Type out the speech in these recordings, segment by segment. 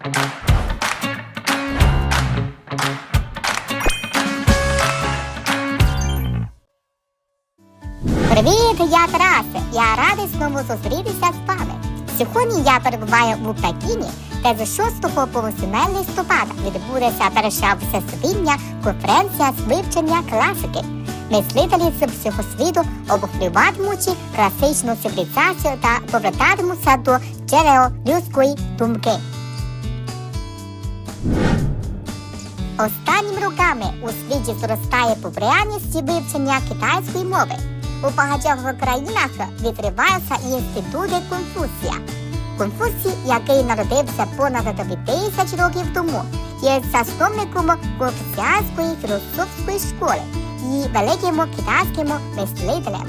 Привіт, я Тарасе. Я радий знову зустрітися з вами. Сьогодні я перебуваю в Пекіні, де з 6 по 8 листопада відбудеться перша всесвітня конференція з вивчення класики. Мислителі з всього світу обговорюватимуть класичну цивілізацію та повертатимуться до джерел людської думки. Останніми роками у світі зростає популярність вивчення китайської мови. У багатьох країнах відкриваються інститути Конфуція. Конфуцій, який народився понад 2000 років тому, є засновником конфуціанської філософської школи і великим китайським мислителем.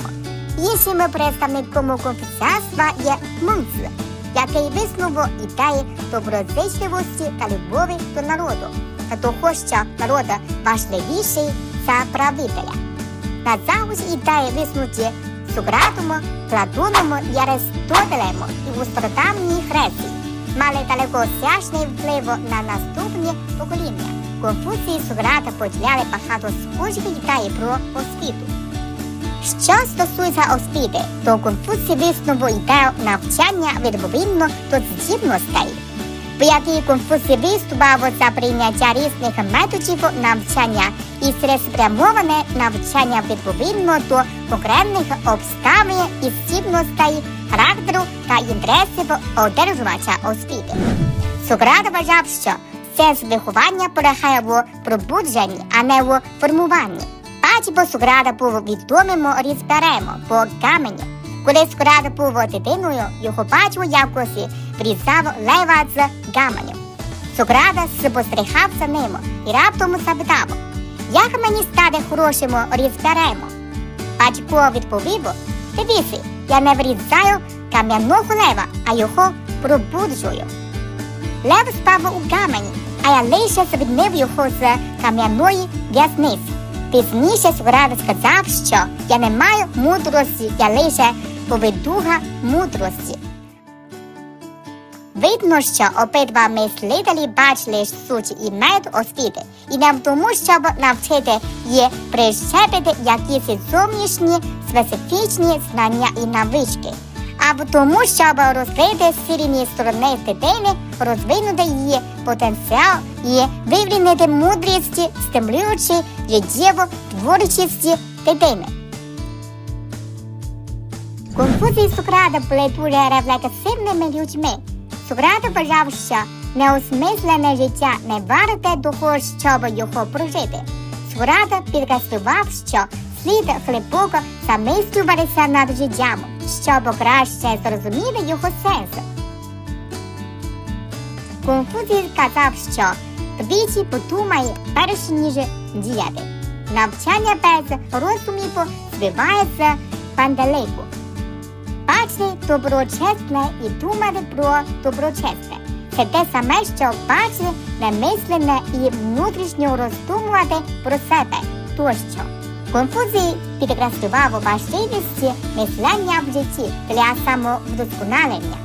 Іншим представником конфуціанства є Мунцзи, який виснував ідеї доброзичливості та любові до народу, та того, що народ важливіший за правителя. На загузі ідеї виснуті Сократом, Платоном і Аристотелем і у стародавній Греції мали далекосяжний вплив на наступні покоління. Конфуцій і Сократ поділяли багато схожих ідей про освіту. Що стосується освіти, то Конфуцій виснував ідею навчання відповідно до здібностей. В якій Конфуцій виступав за прийняття різних методів навчання і цілеспрямоване навчання відповідно до конкретних обставин і здібностей, характеру та інтересів одержувача освіти. Сократ вважав, що сенс виховання полягає в пробудженні, а не в формуванні. Батько Сократа був відомим різберем по каменю. Коли Сократ був дитиною, його батько якось врізав лева з каменю. Сократ спостерігав за ним і раптом запитав, як мені стати хорошим різберем? Батько відповів, дивіться, я не врізаю кам'яного лева, а його пробуджую. Лев спав у камені, а я лише звільнив його з кам'яної в'язниці. Пізніше Сократ сказав, що я не маю мудрості, я лише поведуга мудрості. Видно, що обидва мислителі бачили суть і метод освіти, і не тому, щоб навчити її прищепити якісь зовнішні специфічні знання і навички, а тому, щоб розкрити сильні сторони дитини, розвинути її потенціал і вивільнити мудрість, стимулюючи життєву творчість дитини. Конфуцій і Сократ були дуже рефлексивними людьми. Сократ вважав, що неосмислене життя не варте того, щоб його прожити. Сократ підкреслював, що слід глибоко замислюватися над життям, щоб краще зрозуміти його сенс. Конфуцій сказав, що двічі подумай перш ніж діяти. Навчання без розумів збивається панделику. Бачити доброчесне і думати про доброчесне. Це те саме, що бачити немислене і внутрішньо роздумувати про себе тощо. Конфузій підкреслював важливість мислення в житті для самовдосконалення.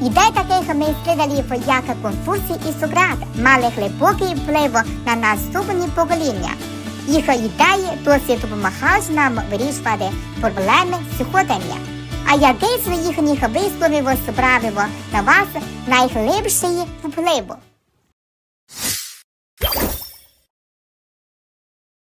Ідеї таких мислителів, як Конфуцій і Сократ, мали глибокий вплив на наступні покоління. Їх ідеї досі допомагають нам вирішувати проблеми сьогодення. А який з їхніх висловів справимо на вас найглибший вплив?